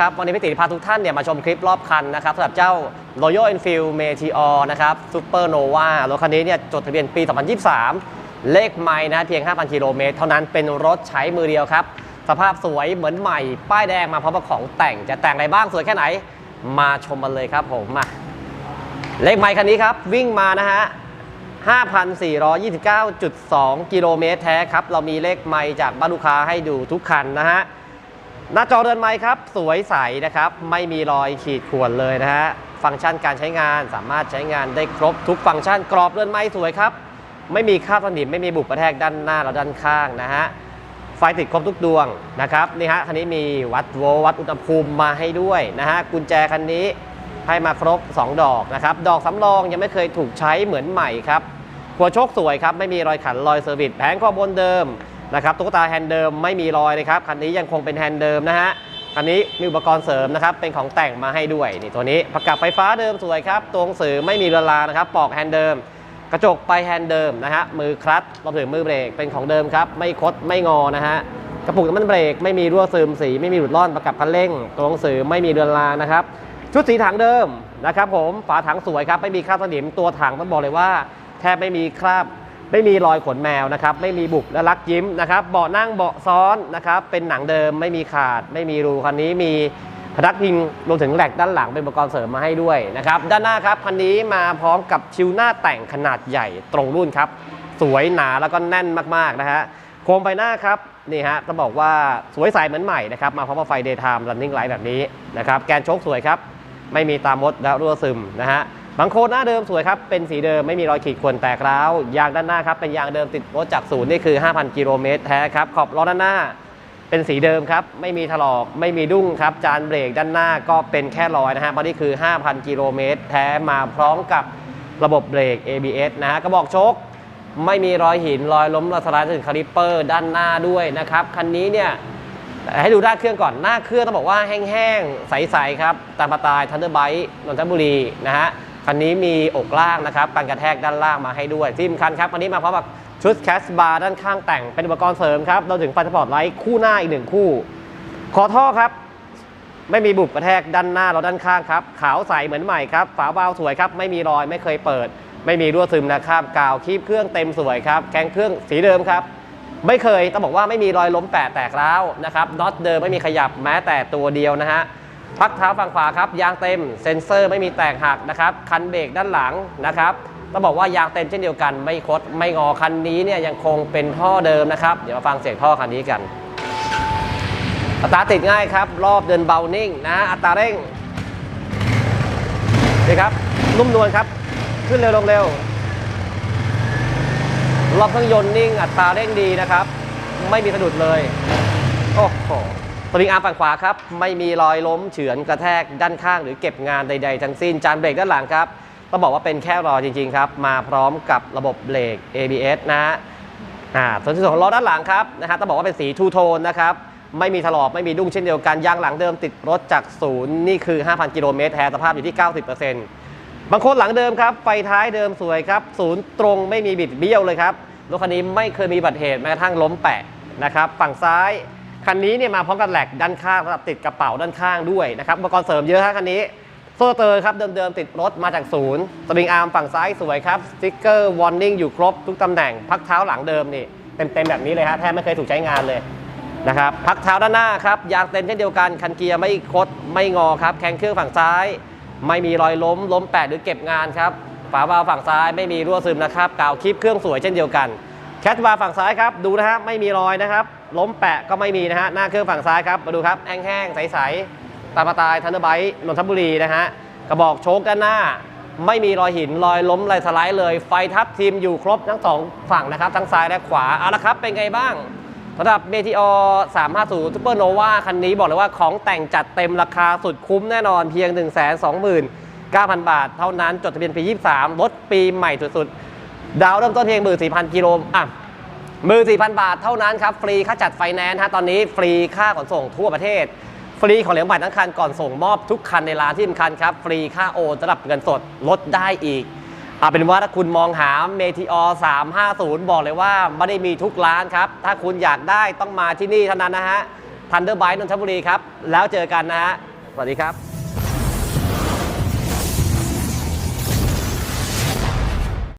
นะครับ วันนี้พี่ติพาทุกท่านเนี่ยมาชมคลิปรอบคันนะครับสำหรับเจ้า Royal Enfield Meteor นะครับ Super Nova รถคันนี้เนี่ยจดทะเบียนปี 2023 เลขไมล์นะเพียง 5,000 กิโลเมตร เท่านั้นเป็นรถใช้มือเดียวครับ สภาพสวยเหมือนใหม่ ป้ายแดงมาพร้อมกับของแต่งจะแต่งอะไรบ้างสวยแค่ไหน มาชมกันเลยครับผมมาเลขไมล์คันนี้ครับ วิ่งมานะฮะ5,429.2 กิโลเมตรแท้ครับ เรามีเลขไมล์จากบ้านลูกค้าให้ดูทุกคันนะฮะ หน้าจอเรือนไม้ครับ สวยใสนะครับ ไม่มีรอยขีดข่วนเลยนะฮะ ฟังก์ชันการใช้งานสามารถใช้งานได้ครบทุกฟังก์ชันกรอบเรือนไม้สวยครับ ไม่มีคราบสนิมไม่มีบุบกระแทกด้านหน้าและด้านข้างนะฮะ ไฟติดครบทุกดวงนะครับนี่ฮะคันนี้มีวัดโวลต์วัดอุณหภูมิมาให้ด้วยนะฮะกุญแจคันนี้ให้มาครบ 2 ดอกนะครับ ดอกสำรองยังไม่เคยถูกใช้เหมือนใหม่ครับหัวโชคสวยครับ ไม่มีรอยขันรอยเซอร์วิสแผงข้อบนเดิม นะครับตุ๊กตาแฮนด์เดิมไม่มีรอยเลยครับคันนี้ยังคงเป็นแฮนด์เดิมนะฮะคันนี้มีอุปกรณ์เสริมนะครับเป็นของแต่งมาให้ด้วยนี่ตัวนี้ประกับไฟฟ้าเดิมสวยครับตัวหนังสือไม่มีเรือนรานะครับปอกแฮนด์เดิม กระจกไปแฮนด์เดิมนะฮะมือคลัตช์รวมถึงมือเบรกเป็นของเดิมครับไม่คดไม่งอนะฮะกระปุกน้ำมันเบรกไม่มีรั่วซึมสีไม่มีหลุดร่อนประกับคันเร่งตัวหนังสือไม่มีเรือนรางนะครับชุดสีถังเดิมนะครับผมฝาถังสวยครับไม่มีคราบสนิมตัวถังต้องบอกเลยว่า แทบไม่มีคราบ ไม่มีรอยขนแมวนะครับ ไม่มีบุบและลักยิ้มนะครับ เบาะนั่งเบาะซ้อนนะครับ เป็นหนังเดิมไม่มีขาด ไม่มีรูคันนี้มีพนักพิงรวมถึงแหลกด้านหลังเป็นอุปกรณ์เสริมมาให้ด้วยนะครับ ด้านหน้าครับคันนี้มาพร้อมกับชิวหน้าแต่งขนาดใหญ่ตรงรุ่นครับ สวยหนาแล้วก็แน่นมากๆนะฮะโคมไฟหน้าครับนี่ฮะต้องบอกว่าสวยใสเหมือนใหม่นะครับมาพร้อมกับไฟ daytime running light แบบนี้นะครับแกนโชคสวยครับไม่มีตามดและรั่วซึมนะฮะ บางโคนหน้าเดิมสวยครับ เป็นสีเดิมไม่มีรอยขีดข่วนแตกร้าว ยางด้านหน้าครับ เป็นยางเดิมติดรถจากศูนย์นี่คือ 5,000 กิโลเมตรแท้ครับ ขอบล้อด้านหน้า เป็นสีเดิมครับ ไม่มีถลอก ไม่มีดุ้งครับ จานเบรกด้านหน้าก็เป็นแค่รอยนะฮะเพราะนี่คือ 5,000 กิโลเมตรแท้มาพร้อมกับระบบเบรก ABS นะฮะ กระบอกโชคไม่มีรอยหินรอยล้มระสลายถึงคาลิปเปอร์ด้านหน้าด้วยนะครับ คันนี้เนี่ยให้ดูด้าเครื่องก่อน หน้าเครื่องต้องบอกว่าแห้งๆ ใสๆครับ ตามสไตล์ทันเดอร์ไบต์นนทบุรีนะฮะ คันนี้มีอกล่างนะครับกันกระแทกด้านล่างมาให้ด้วยที่สำคัญครับคันนี้มาพร้อมกับชุดแคสบาร์ด้านข้างแต่งเป็นอุปกรณ์เสริมครับเราถึงไฟสปอร์ตไลท์คู่หน้าอีกหนึ่งคู่ขอท่อครับ ไม่มีบุบกระแทกด้านหน้าเราด้านข้างครับ ขาวใสเหมือนใหม่ครับ ฝาเบาสวยครับไม่มีรอยไม่เคยเปิด ไม่มีรั่วซึมนะครับกาวคีบเครื่องเต็มสวยครับแกงเครื่องสีเดิมครับไม่เคยต้องบอกว่าไม่มีรอยล้มแปะแตกร้าวนะครับน็อตเดิมไม่มีขยับแม้แต่ตัวเดียวนะฮะ พักเท้าฝั่งขวาครับยางเต็มเซ็นเซอร์ไม่มีแตกหักนะครับคันเบรกด้านหลังนะครับต้องบอกว่ายางเต็มเช่นเดียวกันไม่คดไม่งอคันนี้เนี่ยยังคงเป็นท่อเดิมนะครับเดี๋ยวมาฟังเสียงท่อคันนี้กันอัตราติดง่ายครับ รอบเดินเบานิ่งนะอัตราเร่งนี่ครับนุ่มนวลครับ ขึ้นเร็วลงเร็วรอบเครื่องยนต์นิ่งอัตราเร่งดีนะครับ ไม่มีสะดุดเลย โอ้โห สวิงอาร์มฝั่งขวาครับ ไม่มีรอยล้มเฉือนกระแทกด้านข้างหรือเก็บงานใด ๆ ทั้งสิ้น จานเบรกด้านหลังครับต้องบอกว่าเป็นแค่รอจริง ๆ ครับ มาพร้อมกับระบบเบรก ABS นะฮะอ่าส่วนที่สองล้อด้านหลังครับนะฮะต้องบอกว่าเป็นสีทูโทนนะครับไม่มีถลอกไม่มีดุ้งเช่นเดียวกันยางหลังเดิมติดรถจากศูนย์นี่คือ 5,000 กิโลเมตรแท้สภาพอยู่ที่ 90%บางคนหลังเดิมครับ ไฟท้ายเดิมสวยครับศูนย์ตรงไม่มีบิดเบี้ยวเลยครับรถคันนี้ไม่เคยมีอุบัติเหตุแม้กระทั่งล้มแปะนะครับฝั่งซ้าย คันนี้เนี่ยมาพร้อมกับแหลกด้านข้างสำหรับติดกระเป๋าด้านข้างด้วยนะครับอุปกรณ์เสริมเยอะฮะคันนี้โซ่เตอร์ครับเดิมๆติดรถมาจากศูนย์สปริงอาร์มฝั่งซ้ายสวยครับสติ๊กเกอร์วอร์นิ่งอยู่ครบทุกตำแหน่งพักเท้าหลังเดิมนี่เต็มๆแบบนี้เลยฮะแทบไม่เคยถูกใช้งานเลยนะครับพักเท้าด้านหน้าครับยางเต็มเช่นเดียวกันคันเกียร์ไม่คดไม่งอครับแข้งเครื่องฝั่งซ้าย ไม่มีรอยล้ม ล้มแปะหรือเก็บงานครับฝาบาล์วฝั่งซ้ายไม่มีรั่วซึมนะครับกาวคลิปเครื่องสวยเช่นเดียวกัน แคทบาร์ฝั่งซ้ายครับดูนะฮะไม่มีรอยนะครับ ล้มแปะก็ไม่มีนะฮะหน้าเครื่องฝั่งซ้ายครับมาดูครับแห้งๆใสๆตามมาตายทันเดอร์ไบต์นนทบุรีนะฮะกระบอกโชคด้านหน้า ไม่มีรอยหินรอยล้มรอยสไลด์เลย ไฟทับทีมอยู่ครบทั้งสองฝั่งนะครับทั้งซ้ายและขวาเอาละครับเป็นไงบ้างสำหรับเมทีออ350 Super Nova คันนี้บอกเลยว่าของแต่งจัดเต็มราคาสุดคุ้มแน่นอนเพียง 1 2 9 0 0 0 บาท เท่านั้นจดทะเบียนปี 23 รถปีใหม่สุดๆ ดาวเริ่มต้นเพียง14,000กิโลอะมือ4,000บาทเท่านั้นครับ ฟรีค่าจัดไฟแนนซ์ฮะตอนนี้ฟรีค่าขนส่งทั่วประเทศ ฟรีของเหลวใหม่ทั้งคันก่อนส่งมอบทุกคันในร้านที่สำคัญครับ ฟรีค่าโอนสำหรับเงินสดลดได้อีกเอาเป็นว่าถ้าคุณมองหาเมทีอ350 บอกเลยว่าไม่ได้มีทุกร้านครับ ถ้าคุณอยากได้ต้องมาที่นี่เท่านั้นนะฮะทันเดอร์ไบต์นนทบุรีครับ แล้วเจอกันนะฮะ สวัสดีครับ